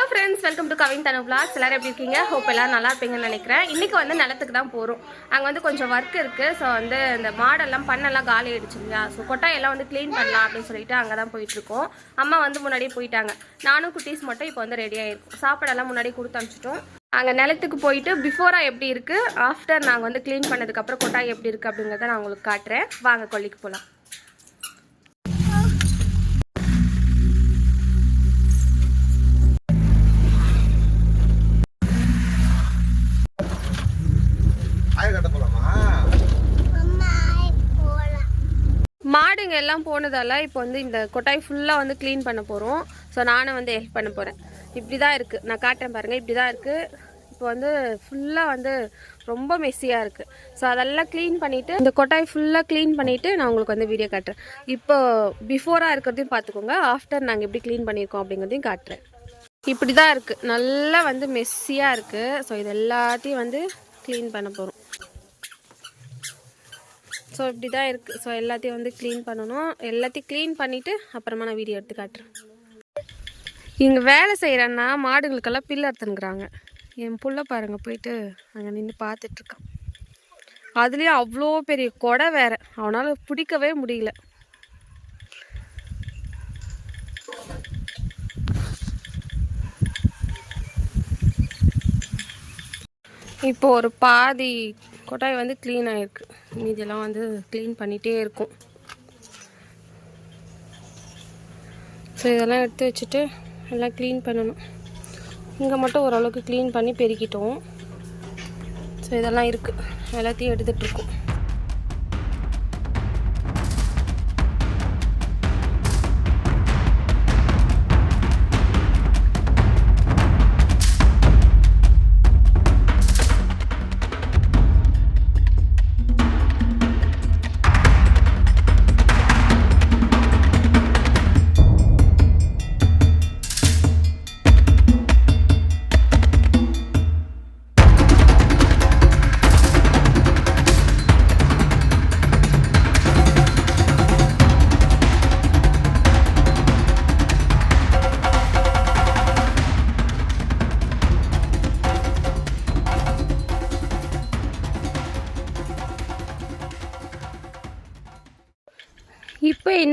Hello friends welcome to Kavin Tanu vlogs. எப்படி இருக்கீங்க? Hope எல்லாம் நல்லா இருப்பீங்கன்னு நினைக்கிறேன். இன்றைக்கி வந்து நிலத்துக்கு தான் போகிறோம் அங்கே வந்து கொஞ்சம் ஒர்க் இருக்குது ஸோ வந்து இந்த மாடெல்லாம் பண்ணெல்லாம் காலி ஆகிடுச்சு இல்லையா? ஸோ கொட்டாயெல்லாம் வந்து க்ளீன் பண்ணலாம் அப்படின்னு சொல்லிட்டு அங்கே தான் போயிட்டுருக்கோம் அம்மா வந்து முன்னாடியே போயிட்டாங்க. நானும் குட்டீஸ் மட்டும் இப்போ வந்து ரெடி ஆகிருக்கும் சாப்பாடெல்லாம் முன்னாடி கொடுத்து அனுப்பிச்சிட்டோம். அங்கே நிலத்துக்கு போயிட்டு பிஃபோராக எப்படி இருக்குது ஆஃப்டர் நாங்கள் வந்து க்ளீன் பண்ணதுக்கப்புறம் கொட்டாய் எப்படி இருக்குது அப்படிங்கிறத நான் உங்களுக்கு காட்டுறேன். வாங்க கொல்லிக்கு போகலாம் மாடுங்க எல்லாம் போனதால இப்போ வந்து இந்த கொட்டாய் ஃபுல்லாக வந்து க்ளீன் பண்ண போகிறோம் ஸோ நானும் வந்து ஹெல்ப் பண்ண போகிறேன் இப்படி தான் இருக்குது நான் காட்டுறேன் பாருங்கள் இப்படி தான் இருக்குது இப்போ வந்து ஃபுல்லாக வந்து ரொம்ப மெஸ்ஸியாக இருக்குது ஸோ அதெல்லாம் க்ளீன் பண்ணிவிட்டு இந்த கொட்டாய் ஃபுல்லாக க்ளீன் பண்ணிவிட்டு நான் உங்களுக்கு வந்து வீடியோ காட்டுறேன். இப்போ பிஃபோராக இருக்கிறதையும் பார்த்துக்கோங்க ஆஃப்டர் நாங்கள் எப்படி க்ளீன் பண்ணியிருக்கோம் அப்படிங்கிறதையும் காட்டுறேன். இப்படி தான் இருக்குது நல்லா வந்து மெஸ்ஸியாக இருக்குது ஸோ இது எல்லாத்தையும் வந்து க்ளீன் பண்ண போகிறோம் ஸோ இப்படி தான் இருக்குது ஸோ எல்லாத்தையும் வந்து க்ளீன் பண்ணணும். எல்லாத்தையும் க்ளீன் பண்ணிவிட்டு அப்புறமா நான் வீடியோ எடுத்து காட்டுறேன். இங்கே வேலை செய்கிறேன்னா மாடுங்களுக்கெல்லாம் பில்லு அறுத்துனுக்குறாங்க என் புள்ள பாருங்க போயிட்டு அங்கே நின்று பார்த்துட்ருக்கான். அதுலேயும் அவ்வளோ பெரிய கொடை வேறு. அவனால் பிடிக்கவே முடியல. இப்போ ஒரு பாதி கொட்டாய் வந்து க்ளீன் ஆகிருக்கு மீதியெல்லாம் வந்து க்ளீன் பண்ணிகிட்டே இருக்கும். ஸோ இதெல்லாம் எடுத்து வச்சுட்டு எல்லாம் க்ளீன் பண்ணணும். இங்கே மட்டும் ஓரளவுக்கு க்ளீன் பண்ணி பெருக்கிட்டோம். ஸோ இதெல்லாம் இருக்குது எல்லாத்தையும் எடுத்துகிட்ருக்கோம்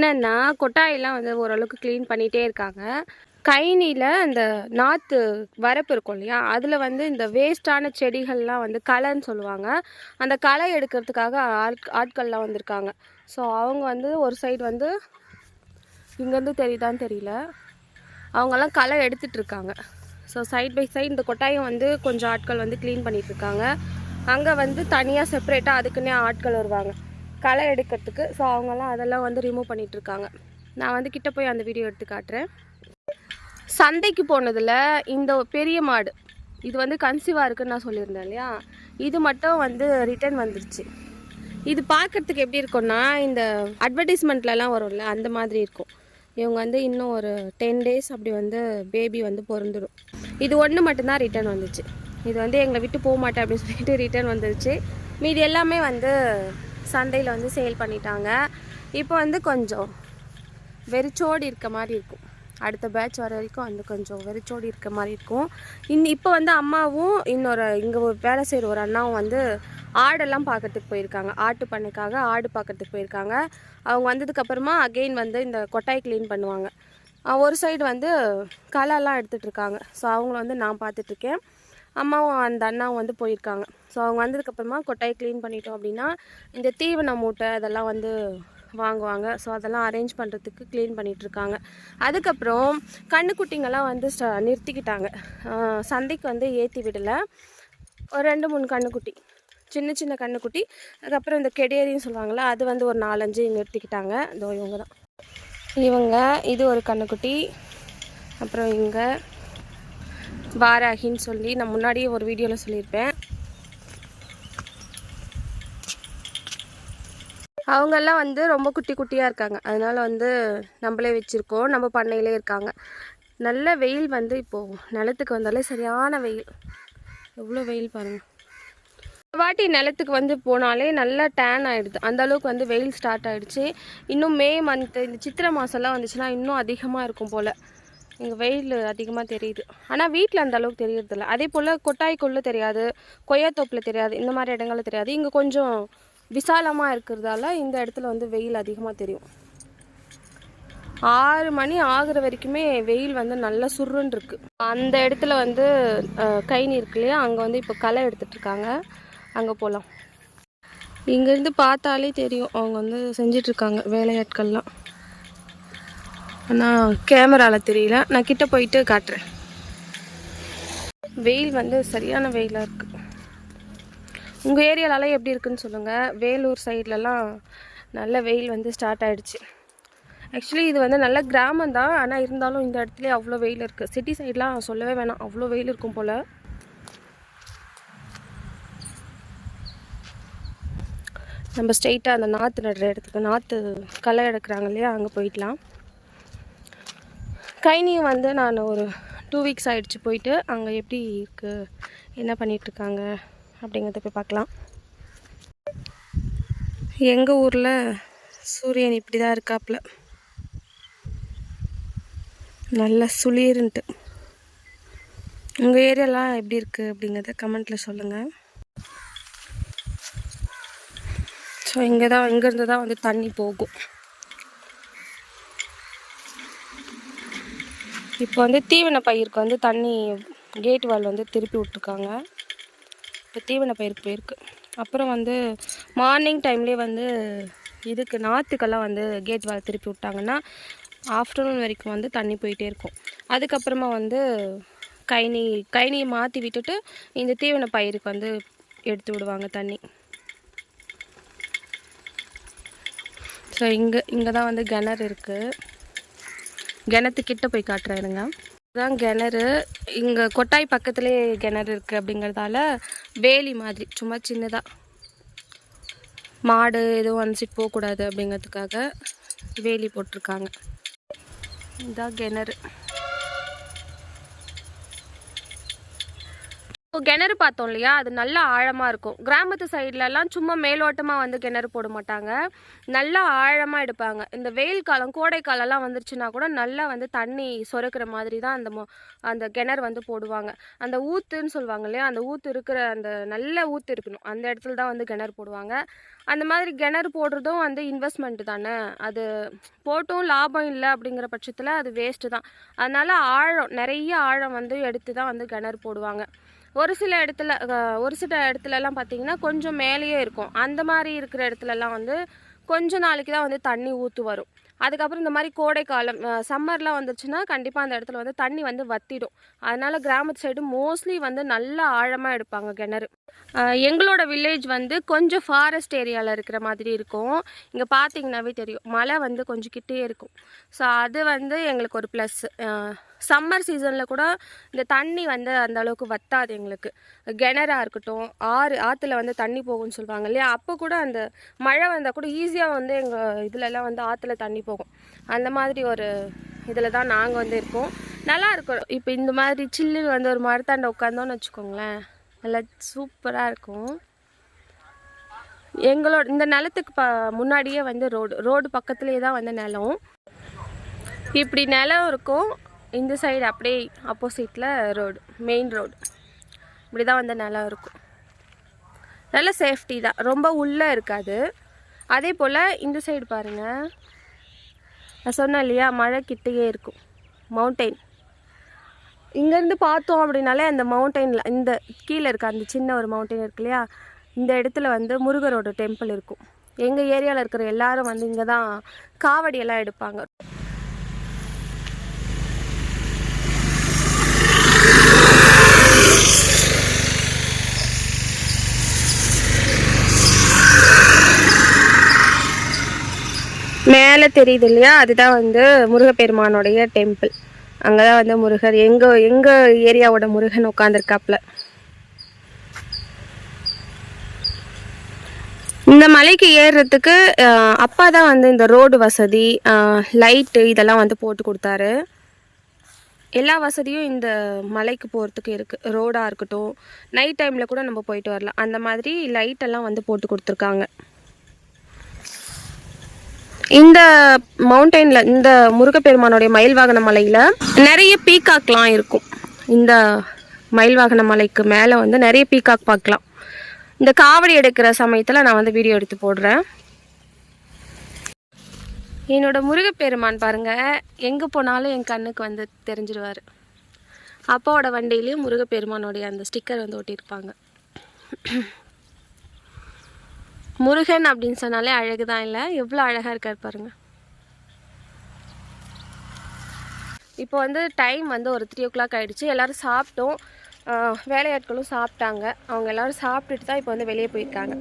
என்னென்னா கொட்டாயெல்லாம் வந்து ஓரளவுக்கு க்ளீன் பண்ணிகிட்டே இருக்காங்க. கைனியில் அந்த நாற்று வரப்பு இருக்கும் இல்லையா? அதில் வந்து இந்த வேஸ்ட்டான செடிகள்லாம் வந்து களைன்னு சொல்லுவாங்க. அந்த களை எடுக்கிறதுக்காக ஆட் ஆட்கள்லாம் வந்திருக்காங்க. ஸோ அவங்க வந்து ஒரு சைடு வந்து இங்கேருந்து தெரியுதான்னு தெரியல. அவங்கெல்லாம் களை எடுத்துட்டு இருக்காங்க ஸோ சைட் பை சைடு இந்த கொட்டாயம் வந்து கொஞ்சம் ஆட்கள் வந்து க்ளீன் பண்ணிகிட்ருக்காங்க அங்கே வந்து தனியாக செப்பரேட்டாக அதுக்குன்னே ஆட்கள் வருவாங்க. களை எடுக்கிறதுக்கு. ஸோ அவங்கெல்லாம் அதெல்லாம் வந்து ரிமூவ் பண்ணிகிட்ருக்காங்க இருக்காங்க நான் வந்து கிட்ட போய் அந்த வீடியோ எடுத்து காட்டுறேன். சந்தைக்கு போனதில் இந்த பெரிய மாடு இது வந்து கன்சீவாக இருக்குன்னு நான் சொல்லியிருந்தேன் இல்லையா? இது மட்டும் வந்து ரிட்டர்ன் வந்துருச்சு. இது பார்க்கறதுக்கு எப்படி இருக்கும்னா இந்த அட்வர்டைஸ்மெண்ட்லலாம் வரும்ல அந்த மாதிரி இருக்கும். இவங்க வந்து இன்னும் ஒரு டென் டேஸ் அப்படி வந்து பேபி வந்து பிறந்துடும். இது ஒன்று மட்டும்தான் ரிட்டர்ன் வந்துச்சு. இது வந்து எங்களை விட்டு போக மாட்டேன் அப்படின்னு சொல்லிட்டு ரிட்டர்ன் வந்துருச்சு. மீதி எல்லாமே வந்து சந்தையில் வந்து சேல் பண்ணிட்டாங்க. இப்போ வந்து கொஞ்சம் வெறிச்சோடி இருக்க மாதிரி இருக்கும். அடுத்த பேட்ச் வர வரைக்கும் வந்து கொஞ்சம் வெறிச்சோடி இருக்க மாதிரி இருக்கும். இன் இப்போ வந்து அம்மாவும் இன்னொரு இங்கே ஒரு வேலை செய்கிற ஒரு அண்ணாவும் வந்து ஆடெல்லாம் பார்க்கறதுக்கு போயிருக்காங்க. ஆட்டு பண்ணைக்காக ஆடு பார்க்கறதுக்கு போயிருக்காங்க. அவங்க வந்ததுக்கப்புறமா அகெயின் வந்து இந்த கொட்டாய் க்ளீன் பண்ணுவாங்க. ஒரு சைடு வந்து களைலாம் எடுத்துகிட்ருக்காங்க ஸோ அவங்கள வந்து நான் பார்த்துட்ருக்கேன் அம்மாவும் அந்த அண்ணாவும் வந்து போயிருக்காங்க. ஸோ அவங்க வந்ததுக்கப்புறமா கொட்டாயை க்ளீன் பண்ணிட்டோம் அப்படின்னா இந்த தீவன மூட்டை அதெல்லாம் வந்து வாங்குவாங்க. ஸோ அதெல்லாம் அரேஞ்ச் பண்ணுறதுக்கு க்ளீன் பண்ணிகிட்ருக்காங்க அதுக்கப்புறம் கண்ணுக்குட்டிங்கெல்லாம் வந்து நிறுத்திக்கிட்டாங்க. சந்தைக்கு வந்து ஏற்றி விடலை. ஒரு ரெண்டு மூணு கண்ணுக்குட்டி சின்ன சின்ன கண்ணுக்குட்டி. அதுக்கப்புறம் இந்த கெடேரின்னு சொல்லுவாங்கள்ல அது வந்து ஒரு நாலஞ்சு நிறுத்திக்கிட்டாங்க. இதோ இவங்க தான். இவங்க இது ஒரு கண்ணுக்குட்டி. அப்புறம் இங்கே வாராகின்னு சொல்லி நான் முன்னாடியே ஒரு வீடியோவில் சொல்லியிருப்பேன். அவங்கெல்லாம் வந்து ரொம்ப குட்டி குட்டியாக இருக்காங்க. அதனால் வந்து நம்மளே வச்சுருக்கோம். நம்ம பண்ணையிலே இருக்காங்க. நல்ல வெயில் வந்து இப்போது நிலத்துக்கு வந்தாலே சரியான வெயில். எவ்வளோ வெயில் பாருங்கள் வாட்டி நிலத்துக்கு வந்து போனாலே நல்லா டேன் ஆகிடுது அந்த அளவுக்கு வந்து வெயில் ஸ்டார்ட் ஆகிடுச்சு இன்னும் மே மந்த் இந்த சித்திரை மாதம்லாம் வந்துச்சுன்னா இன்னும் அதிகமாக இருக்கும் போல். இங்கே வெயில் அதிகமாக தெரியுது. ஆனால் வீட்டில் அந்த அளவுக்கு தெரியறதில்ல. அதே போல் கொட்டாய்க்குள்ளே தெரியாது கொய்யாத்தோப்பில் தெரியாது இந்த மாதிரி இடங்கள்ல தெரியாது. இங்கே கொஞ்சம் விசாலமாக இருக்கிறதால இந்த இடத்துல வந்து வெயில் அதிகமாக தெரியும். ஆறு மணி ஆகுற வரைக்குமே வெயில் வந்து நல்லா சுருன்னு இருக்கு. அந்த இடத்துல வந்து கைனி இருக்கு இல்லையா? அங்கே வந்து இப்போ களை எடுத்துட்டு இருக்காங்க. அங்கே போகலாம் இங்கேருந்து பார்த்தாலே தெரியும். அவங்க வந்து செஞ்சிட்ருக்காங்க வேலையாட்கள்லாம். ஆனால் கேமராவில் தெரியல. நான் கிட்டே போயிட்டு காட்டுறேன். வெயில் வந்து சரியான வெயிலாக இருக்குது உங்கள் ஏரியாலலாம் எப்படி இருக்குன்னு சொல்லுங்கள் வேலூர் சைட்லலாம் நல்ல வெயில் வந்து ஸ்டார்ட் ஆகிடுச்சு ஆக்சுவலி இது வந்து நல்ல கிராமம் தான். ஆனால் இருந்தாலும் இந்த இடத்துல அவ்வளோ வெயில் இருக்குது சிட்டி சைட்லாம் சொல்லவே வேணாம். அவ்வளோ வெயில் இருக்கும் போல். நம்ம ஸ்ட்ரெயிட்டாக அந்த நாற்று நடுற இடத்துக்கு நாற்று களை எடுக்கிறாங்க இல்லையா? அங்கே போயிடலாம். கைனியும் வந்து நான் ஒரு டூ வீக்ஸ் ஆகிடுச்சு போயிட்டு அங்கே எப்படி இருக்குது என்ன பண்ணிகிட்ருக்காங்க அப்படிங்கிறத போய் பார்க்கலாம். எங்கள் ஊரில் சூரியன் இப்படி தான் இருக்காப்புல நல்ல சுளீருன்ட்டு. உங்கள் ஏரியாலாம் எப்படி இருக்குது அப்படிங்கிறத கமெண்ட்டில் சொல்லுங்கள் ஸோ இங்கே தான் இங்கேருந்து தான் வந்து தண்ணி போகும். இப்போ வந்து தீவன பயிருக்கு வந்து தண்ணி கேட் வால் வந்து திருப்பி விட்ருக்காங்க இப்போ தீவன பயிருக்கு போயிருக்கு. அப்புறம் வந்து மார்னிங் டைம்லேயே வந்து இதுக்கு நாற்றுக்கெல்லாம் வந்து கேட் வால் திருப்பி விட்டாங்கன்னா ஆஃப்டர்நூன் வரைக்கும் வந்து தண்ணி போயிட்டே இருக்கும். அதுக்கப்புறமா வந்து கைனி கைனியை மாற்றி விட்டுட்டு இந்த தீவன பயிருக்கு வந்து எடுத்து விடுவாங்க தண்ணி. ஸோ இங்கே இங்கே தான் வந்து கிணறு இருக்குது கிணத்துக்கிட்ட போய் காட்டுறாருங்க. இதுதான் கிணறு இங்கே கொட்டாய் பக்கத்துலேயே கிணறு இருக்குது அப்படிங்கிறதால வேலி மாதிரி சும்மா சின்னதாக மாடு எதுவும் அனுப்பிச்சிட்டு போகக்கூடாது அப்படிங்கிறதுக்காக வேலி போட்டிருக்காங்க. இதான் கிணறு. இப்போ கிணறு பார்த்தோம் இல்லையா? அது நல்லா ஆழமாக இருக்கும். கிராமத்து சைட்லலாம் சும்மா மேலோட்டமாக வந்து கிணறு போட மாட்டாங்க. நல்லா ஆழமாக எடுப்பாங்க. இந்த வெயில் காலம் கோடை காலம்லாம் வந்துருச்சுன்னா கூட நல்லா வந்து தண்ணி சுரக்கிற மாதிரி தான் அந்த மொ- அந்த கிணறு வந்து போடுவாங்க. அந்த ஊத்துன்னு சொல்லுவாங்க இல்லையா? அந்த ஊத்து இருக்கிற அந்த நல்ல ஊத்து இருக்கணும். அந்த இடத்துல தான் வந்து கிணறு போடுவாங்க. அந்த மாதிரி கிணறு போடுறதும் வந்து இன்வெஸ்ட்மெண்ட் தானே? அது போட்டும் லாபம் இல்லை அப்படிங்கிற பட்சத்தில் அது வேஸ்ட்டு தான். அதனால் ஆழம் நிறைய ஆழம் வந்து எடுத்து தான் வந்து கிணறு போடுவாங்க. ஒரு சில இடத்துல ஒரு சில இடத்துலலாம் பார்த்தீங்கன்னா கொஞ்சம் மேலேயே இருக்கும். அந்த மாதிரி இருக்கிற இடத்துலலாம் வந்து கொஞ்ச நாளைக்கு தான் வந்து தண்ணி ஊற்று வரும். அதுக்கப்புறம் இந்த மாதிரி கோடை காலம் சம்மர்லாம் வந்துச்சுன்னா கண்டிப்பாக அந்த இடத்துல வந்து தண்ணி வந்து வத்திடும். அதனால் கிராமத்து சைடு மோஸ்ட்லி வந்து நல்லா ஆழமாக எடுப்பாங்க கிணறு. எங்களோட வில்லேஜ் வந்து கொஞ்சம் ஃபாரஸ்ட் ஏரியாவில் இருக்கிற மாதிரி இருக்கும். இங்கே பார்த்தீங்கன்னாவே தெரியும். மழை வந்து கொஞ்சம் கிட்டே இருக்கும். ஸோ அது வந்து எங்களுக்கு ஒரு ப்ளஸ் சம்மர் சீசனில் கூட இந்த தண்ணி வந்து அந்த அளவுக்கு வத்தாது எங்களுக்கு. கிணறாக இருக்கட்டும் ஆறு ஆற்றுல வந்து தண்ணி போகும்னு சொல்லுவாங்க இல்லையா? அப்போ கூட அந்த மழை வந்தால் கூட ஈஸியாக வந்து எங்கள் இதுலலாம் வந்து ஆற்றுல தண்ணி போகும். அந்த மாதிரி ஒரு இதில் தான் நாங்கள் வந்து இருக்கோம் நல்லா இருக்கும். இப்போ இந்த மாதிரி சில்லுன்னு வந்து ஒரு மரத்தாண்ட உட்காந்தோன்னு வச்சுக்கோங்களேன். நல்லா சூப்பராக இருக்கும். எங்களோட இந்த நிலத்துக்கு ப முன்னாடியே வந்து ரோடு ரோடு பக்கத்துலேயே தான் வந்து நிலம். இப்படி நிலம் இருக்கும். இந்த சைடு அப்படியே ஆப்போசிட்டில் ரோடு மெயின் ரோடு இப்படி தான் வந்து நிலம் இருக்கும். நல்ல சேஃப்டி தான். ரொம்ப உள்ளே இருக்காது. அதே போல் இந்த சைடு பாருங்கள் நான் சொன்னேன் இல்லையா மழை கிட்டேயே இருக்கும். மவுண்டெயின் இங்கேருந்து பார்த்தோம் அப்படின்னாலே அந்த மவுண்டெயினில் இந்த கீழே இருக்க அந்த சின்ன ஒரு மவுண்டெயின் இருக்கு இல்லையா இந்த இடத்துல வந்து முருகரோட டெம்பிள் இருக்கும். எங்கள் ஏரியாவில் இருக்கிற எல்லாரும் வந்து இங்கே தான் காவடியெல்லாம் எடுப்பாங்க. மேலே தெரியுது இல்லையா அதுதான் வந்து முருகப்பெருமானுடைய டெம்பிள் அங்கே தான் வந்து முருகர் எங்கள் எங்கள் ஏரியாவோட முருகன் உட்காந்துருக்காப்புல இந்த மலைக்கு ஏறுறதுக்கு அப்பா தான் வந்து இந்த ரோடு வசதி லைட்டு இதெல்லாம் வந்து போட்டு கொடுத்தாரு. எல்லா வசதியும் இந்த மலைக்கு போகிறதுக்கு இருக்குது ரோடாக இருக்கட்டும். நைட் டைமில் கூட நம்ம போயிட்டு வரலாம். அந்த மாதிரி லைட்டெல்லாம் வந்து போட்டு கொடுத்துருக்காங்க. இந்த மவுண்டெயினில் இந்த முருகப்பெருமானுடைய மயில் வாகன மலையில் நிறைய பீகாக்லாம் இருக்கும். இந்த மயில் வாகன மலைக்கு மேலே வந்து நிறைய பீகாக் பார்க்கலாம். இந்த காவடி எடுக்கிற சமயத்தில் நான் வந்து வீடியோ எடுத்து போடுறேன். என்னோட முருகப்பெருமான் பாருங்க எங்கே போனாலும் என் கண்ணுக்கு வந்து தெரிஞ்சிருவார். அப்பாவோட வண்டியிலையும் முருகப்பெருமானுடைய அந்த ஸ்டிக்கர் வந்து ஒட்டியிருப்பாங்க. முருகன் அப்படின்னு சொன்னாலே அழகு தான் இல்லை எவ்வளோ அழகாக இருக்கார் பாருங்க. இப்போ வந்து டைம் வந்து ஒரு த்ரீ ஓ கிளாக் ஆகிடுச்சு எல்லோரும் சாப்பிட்டோம். ஆஹ் வேலையாட்களும் சாப்பிட்டாங்க. அவங்க எல்லோரும் சாப்பிட்டுட்டு தான் இப்போ வந்து வெளியே போயிருக்காங்க.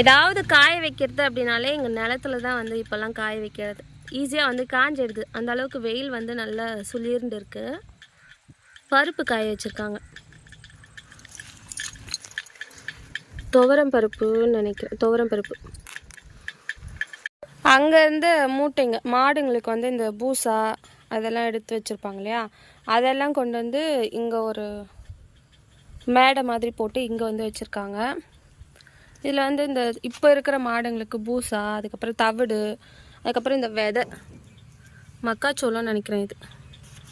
ஏதாவது காய வைக்கிறது அப்படின்னாலே எங்கள் நிலத்துல தான் வந்து இப்போல்லாம் காய வைக்கிறது. ஈஸியாக வந்து காஞ்சிடுது. அந்த அளவுக்கு வெயில் வந்து நல்லா சுளிர்ந்து இருக்குது பருப்பு காய வச்சுருக்காங்க. துவரம் பருப்புன்னு நினைக்கிறேன். துவரம் பருப்பு. அங்கேருந்து மூட்டைங்க மாடுங்களுக்கு வந்து இந்த பூசா அதெல்லாம் எடுத்து வச்சுருப்பாங்க இல்லையா? அதெல்லாம் கொண்டு வந்து இங்கே ஒரு மேடை மாதிரி போட்டு இங்கே வந்து வச்சுருக்காங்க. இதில் வந்து இந்த இப்போ இருக்கிற மாடுங்களுக்கு பூசா அதுக்கப்புறம் தவிடு அதுக்கப்புறம் இந்த விதை. மக்காச்சோளம் நினைக்கிறேன் இது.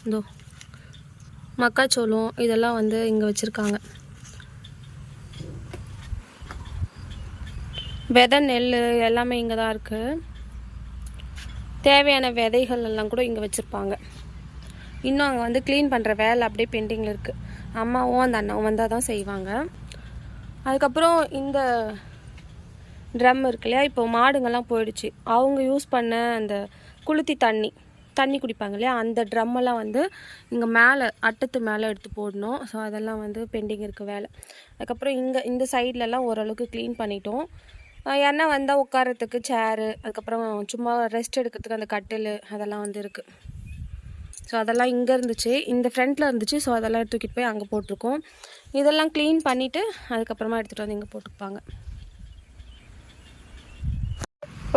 இதோ மக்காச்சோளம் இதெல்லாம் வந்து இங்கே வச்சுருக்காங்க. விதை நெல் எல்லாமே இங்கே தான் இருக்குது தேவையான விதைகள் எல்லாம் கூட இங்கே வச்சுருப்பாங்க. இன்னும் அங்கே வந்து க்ளீன் பண்ணுற வேலை அப்படியே பெண்டிங்கில் இருக்குது அம்மாவும் அந்த அண்ணாவும் வந்தால் தான் செய்வாங்க. அதுக்கப்புறம் இந்த ட்ரம் இருக்கு இல்லையா? இப்போ மாடுங்கள்லாம் போயிடுச்சு. அவங்க யூஸ் பண்ண அந்த குளுத்தி தண்ணி தண்ணி குடிப்பாங்க இல்லையா? அந்த ட்ரம்மெல்லாம் வந்து இங்கே மேலே அட்டத்து மேலே எடுத்து போடணும். ஸோ அதெல்லாம் வந்து பெண்டிங் இருக்குது வேலை. அதுக்கப்புறம் இங்கே இந்த சைட்லலாம் ஓரளவுக்கு க்ளீன் பண்ணிட்டோம். யாருன்னா வந்தால் உட்காரத்துக்கு சேரு அதுக்கப்புறம் சும்மா ரெஸ்ட் எடுக்கிறதுக்கு அந்த கட்டில் அதெல்லாம் வந்து இருக்குது ஸோ அதெல்லாம் இங்கே இருந்துச்சு. இந்த ஃப்ரண்ட்டில் இருந்துச்சு. ஸோ அதெல்லாம் தூக்கிட்டு போய் அங்கே போட்டிருக்கோம். இதெல்லாம் க்ளீன் பண்ணிவிட்டு அதுக்கப்புறமா எடுத்துகிட்டு வந்து இங்கே போட்டுப்பாங்க.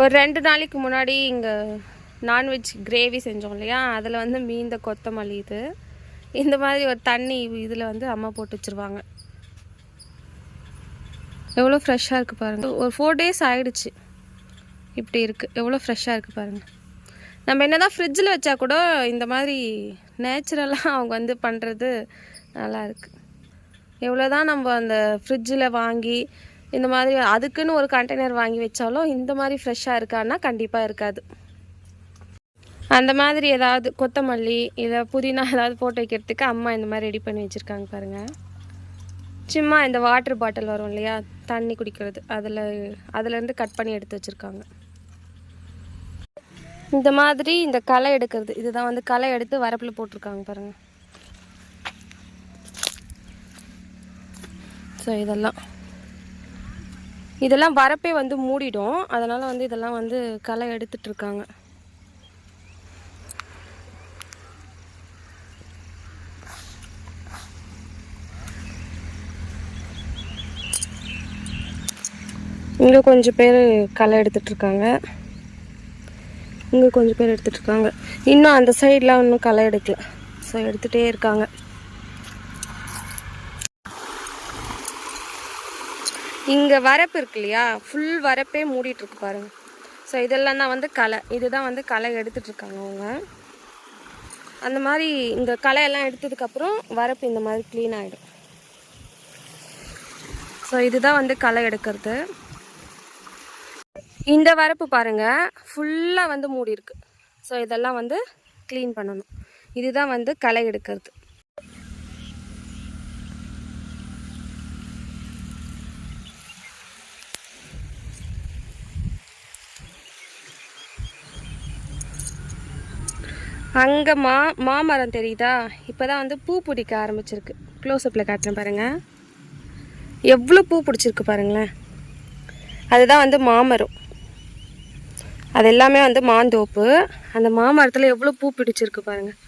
ஒரு ரெண்டு நாளைக்கு முன்னாடி இங்கே நான்வெஜ் கிரேவி செஞ்சோம் இல்லையா? அதில் வந்து மீந்த கொத்தமல்லி இது. இந்த மாதிரி ஒரு தண்ணி இதில் வந்து அம்மா போட்டு வச்சுருவாங்க. எவ்வளோ ஃப்ரெஷ்ஷாக இருக்குது பாருங்கள் ஒரு ஃபோர் டேஸ் ஆகிடுச்சு இப்படி இருக்குது எவ்வளோ ஃப்ரெஷ்ஷாக இருக்குது பாருங்கள் நம்ம என்ன தான் ஃப்ரிட்ஜில் வச்சா கூட இந்த மாதிரி நேச்சுரலாக அவங்க வந்து பண்ணுறது நல்லாயிருக்கு எவ்வளோ தான் நம்ம அந்த ஃப்ரிட்ஜில் வாங்கி இந்த மாதிரி அதுக்குன்னு ஒரு கண்டெய்னர் வாங்கி வச்சாலும் இந்த மாதிரி ஃப்ரெஷ்ஷாக இருக்கான்னா கண்டிப்பாக இருக்காது. அந்த மாதிரி ஏதாவது கொத்தமல்லி இதை புதினா ஏதாவது போட்டு வைக்கிறதுக்கு அம்மா இந்த மாதிரி ரெடி பண்ணி வச்சுருக்காங்க பாருங்கள் சும்மா இந்த வாட்டர் பாட்டில் வரும் இல்லையா? தண்ணி குடிக்கிறது. அதில் அதுலேருந்து கட் பண்ணி எடுத்து வச்சுருக்காங்க. இந்த மாதிரி இந்த களை எடுக்கிறது. இதுதான் வந்து களை எடுத்து வரப்பில் போட்டிருக்காங்க பாருங்கள் ஸோ இதெல்லாம். இதெல்லாம் வரப்பே வந்து மூடிடும். அதனால் வந்து இதெல்லாம் வந்து களை எடுத்துட்ருக்காங்க இங்கே கொஞ்சம் பேர் களை எடுத்துட்டு இருக்காங்க. இங்கே கொஞ்சம் பேர் எடுத்துட்டு இருக்காங்க. இன்னும் அந்த சைட்லாம் இன்னும் களை எடுக்கல. ஸோ எடுத்துகிட்டே இருக்காங்க. இங்கே வரப்பு இருக்கு இல்லையா? ஃபுல் வரப்பே மூடிட்டுருக்கு பாருங்கள் ஸோ இதெல்லாம் தான் வந்து களை. இதுதான் வந்து களை எடுத்துட்டு இருக்காங்க அவங்க. அந்த மாதிரி இந்த களையெல்லாம் எடுத்ததுக்கப்புறம் வரப்பு இந்த மாதிரி க்ளீன் ஆகிடும் ஸோ இதுதான் வந்து களை எடுக்கிறது. இந்த வரப்பு பாருங்கள் ஃபுல்லாக வந்து மூடி இருக்கு. ஸோ இதெல்லாம் வந்து க்ளீன் பண்ணணும். இதுதான் வந்து களை எடுக்கிறது. அங்கே மா மாமரம் தெரியுதா? இப்போ தான் வந்து பூ பிடிக்க ஆரம்பிச்சிருக்கு. க்ளோஸ்அப்பில் காட்டுறேன் பாருங்கள் எவ்வளோ பூ பிடிச்சிருக்கு பாருங்களேன். அதுதான் வந்து மாமரம். அது எல்லாமே வந்து மாந்தோப்பு. அந்த மாமரத்தில் எவ்வளோ பூ பிடிச்சிருக்கு பாருங்கள்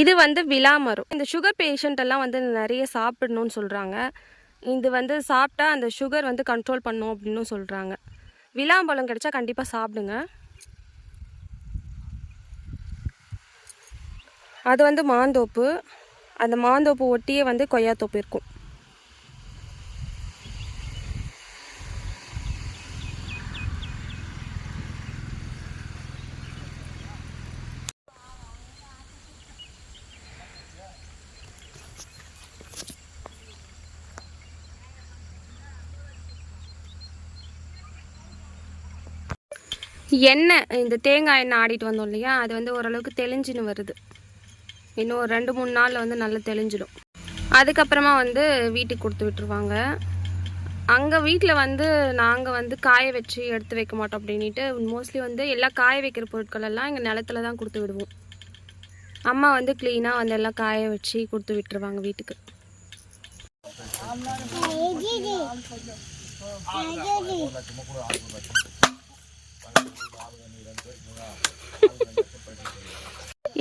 இது வந்து விலா மரம். இந்த சுகர் பேஷண்ட் எல்லாம் வந்து நிறைய சாப்பிடணும்னு சொல்கிறாங்க இது வந்து சாப்பிட்டா அந்த சுகர் வந்து கண்ட்ரோல் பண்ணும் அப்படின்னு சொல்கிறாங்க விலாம்பழம் கிடைச்சா கண்டிப்பாக சாப்பிடுங்க. அது வந்து மாந்தோப்பு. அந்த மாந்தோப்பு ஒட்டியே வந்து கொய்யாத்தோப்பு இருக்கும். எண்ணெய் இந்த தேங்காய் எண்ணெய் ஆடிட்டு வந்தோம் இல்லையா? அது வந்து ஓரளவுக்கு தெளிஞ்சுன்னு வருது. இன்னும் ஒரு ரெண்டு மூணு நாளில் வந்து நல்லா தெளிஞ்சிடும். அதுக்கப்புறமா வந்து வீட்டுக்கு கொடுத்து விட்டுருவாங்க. அங்கே வீட்டில் வந்து நாங்கள் வந்து காய வச்சு எடுத்து வைக்க மாட்டோம் அப்படின்ட்டு மோஸ்ட்லி வந்து எல்லா காய வைக்கிற பொருட்கள் எல்லாம் எங்கள் நிலத்துல தான் கொடுத்து விடுவோம். அம்மா வந்து க்ளீனாக வந்து எல்லாம் காய வச்சு கொடுத்து விட்டுருவாங்க வீட்டுக்கு.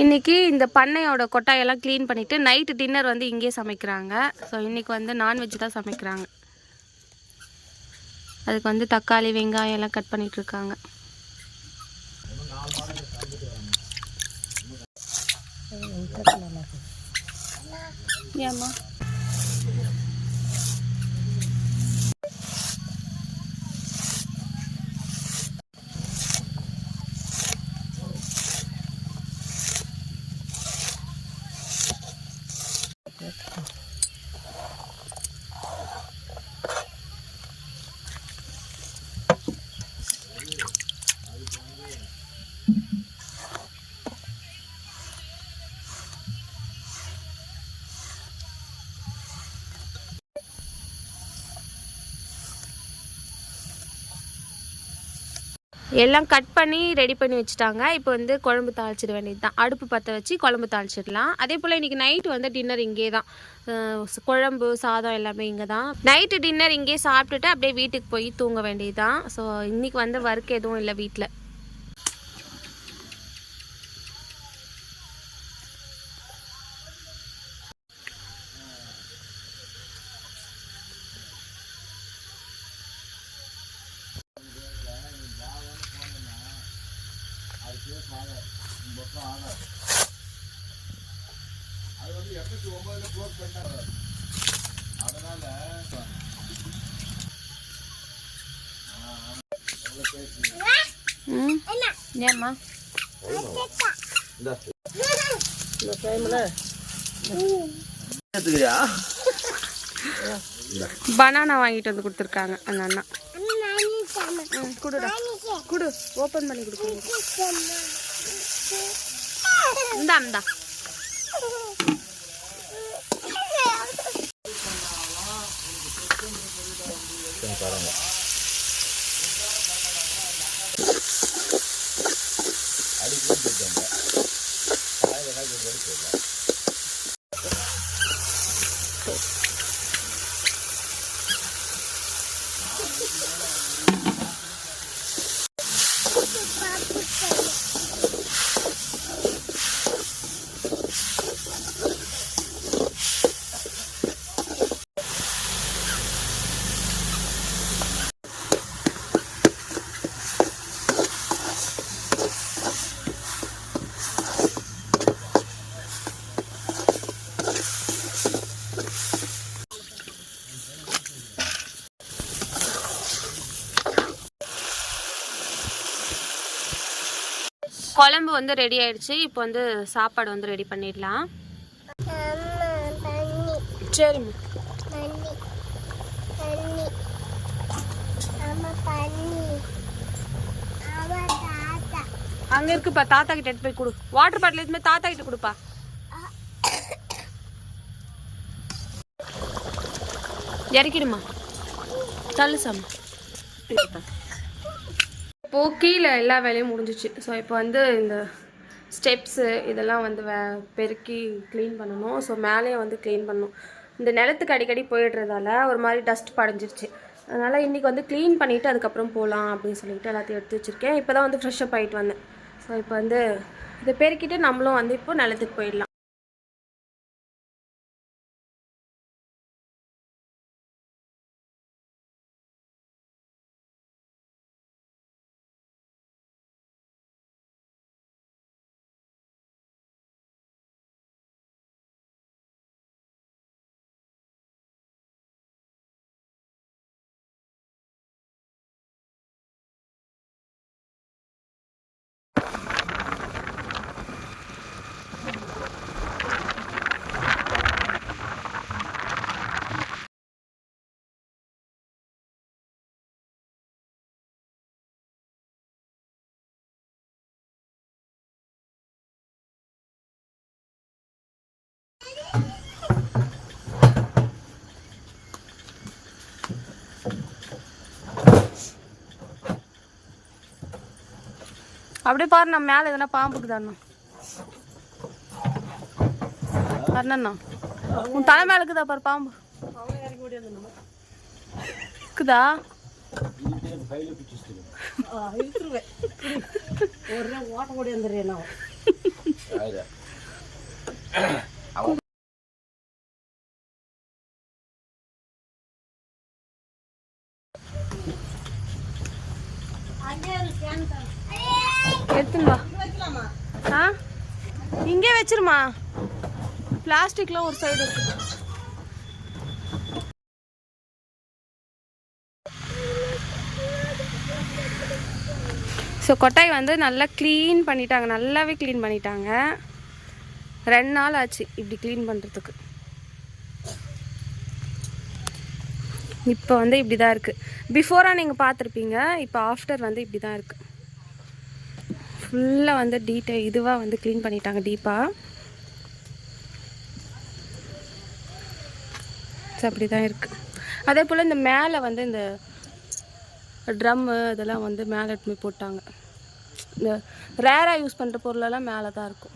இன்னைக்கு இந்த பண்ணையோட கொட்டாயெல்லாம் க்ளீன் பண்ணிட்டு நைட்டு டின்னர் வந்து இங்கேயே சமைக்கிறாங்க. ஸோ இன்னைக்கு வந்து நான்வெஜ் தான் சமைக்கிறாங்க. அதுக்கு வந்து தக்காளி வெங்காயம் எல்லாம் கட் பண்ணிட்டு இருக்காங்க. ஏம்மா? எல்லாம் கட் பண்ணி ரெடி பண்ணி வச்சுட்டாங்க. இப்போ வந்து குழம்பு தாளிச்சிட வேண்டியது தான் அடுப்பு பற்ற வச்சு குழம்பு தாளிச்சிடலாம். அதே போல் இன்றைக்கி நைட்டு வந்து டின்னர் இங்கே தான் குழம்பு சாதம் எல்லாமே இங்கே தான் நைட்டு டின்னர் இங்கேயே சாப்பிட்டுட்டு அப்படியே வீட்டுக்கு போய் தூங்க வேண்டியது தான் ஸோ இன்றைக்கி வந்து ஒர்க் எதுவும் இல்லை வீட்டில் இந்த டைமில் எடுத்துக்கிறியா பனானா வாங்கிட்டு வந்து கொடுத்துருக்காங்க அந்த அண்ணா. ம் குடுடா. குடு ஓப்பன் பண்ணி கொடுக்குறேன் இந்தா இந்தா. வந்து ரெடி ஆயிடுச்சு. இப்போ வந்து சாப்பாடு வந்து ரெடி பண்ணிடலாம். சரிம்மா அங்க இருக்குப்பா தாத்தா கிட்ட எடுத்து போய் கொடு. வாட்டர் பாட்டில் எதுவுமே தாத்தா கிட்ட கொடுப்பா. இறக்கிடுமா? தள்ளு சாமி. இப்போ கீழே எல்லா வேலையும் முடிஞ்சிச்சு. ஸோ இப்போ வந்து இந்த ஸ்டெப்ஸு இதெல்லாம் வந்து வே பெருக்கி க்ளீன் பண்ணணும். ஸோ மேலேயும் வந்து க்ளீன் பண்ணணும். இந்த நிலத்துக்கு அடிக்கடி போயிடுறதால ஒரு மாதிரி டஸ்ட் படைஞ்சிருச்சு. அதனால் இன்றைக்கி வந்து க்ளீன் பண்ணிவிட்டு அதுக்கப்புறம் போகலாம் அப்படின்னு சொல்லிட்டு எல்லாத்தையும் எடுத்து வச்சுருக்கேன். இப்போ தான் வந்து ஃப்ரெஷ்ஷப் ஆகிட்டு வந்தேன். ஸோ இப்போ வந்து இதை பெருக்கிட்டு நம்மளும் வந்து இப்போ நிலத்துக்கு போயிடலாம். அப்படியே பாரு நான் மேலே எதனா பாம்புக்கு தானே அண்ணா உன் தலை மேல இருக்குதா பாரு பாம்பு. இருக்குதா? ஒரே ஓட்ட ஓடியாந்துடுறேன் நான். எடுத்துன்னு வா ஆ? இங்கே வச்சிருமா? பிளாஸ்டிக்லாம் ஒரு சைடு இருக்கு. ஸோ கொட்டாய் வந்து நல்லா க்ளீன் பண்ணிட்டாங்க. நல்லாவே க்ளீன் பண்ணிட்டாங்க. ரெண்டு நாள் ஆச்சு இப்படி க்ளீன் பண்ணுறதுக்கு இப்போ வந்து இப்படி தான் இருக்குது பிஃபோராக நீங்கள் பார்த்துருப்பீங்க. இப்போ ஆஃப்டர் வந்து இப்படி தான் இருக்குது ஃபுல்லாக வந்து டீட்டெயில் இதுவாக வந்து க்ளீன் பண்ணிட்டாங்க டீப்பாக ஸோ அப்படி தான் இருக்குது அதே போல் இந்த மேலே வந்து இந்த ட்ரம்மு இதெல்லாம் வந்து மேலே எடுத்து போட்டாங்க. இந்த ரேராக யூஸ் பண்ணுற பொருளெல்லாம் மேலே தான் இருக்கும்.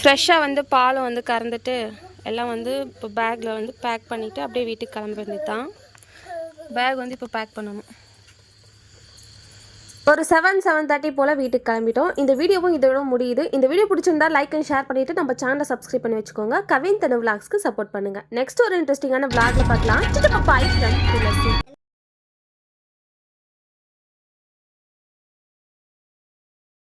ஃப்ரெஷ்ஷாக வந்து பாலும் வந்து கறந்துட்டு எல்லாம் வந்து இப்போ பேக்கில் வந்து பேக் பண்ணிவிட்டு அப்படியே வீட்டுக்கு கிளம்பி வந்து தான் பேக் வந்து இப்போ பேக் பண்ணணும். ஒரு செவன் செவன் தேர்ட்டி போல் வீட்டுக்கு கிளம்பிட்டோம். இந்த வீடியோவும் இதோட முடியுது. இந்த வீடியோ பிடிச்சிருந்தா லைக் அண்ட் ஷேர் பண்ணிவிட்டு நம்ம சேனலை சப்ஸ்கிரைப் பண்ணி வச்சுக்கோங்க. கவின் தனு விளாக்ஸ்க்கு சப்போர்ட் பண்ணுங்கள் நெக்ஸ்ட் ஒரு இன்ட்ரெஸ்டிங்கான விளாக்ல பார்க்கலாம். பாய்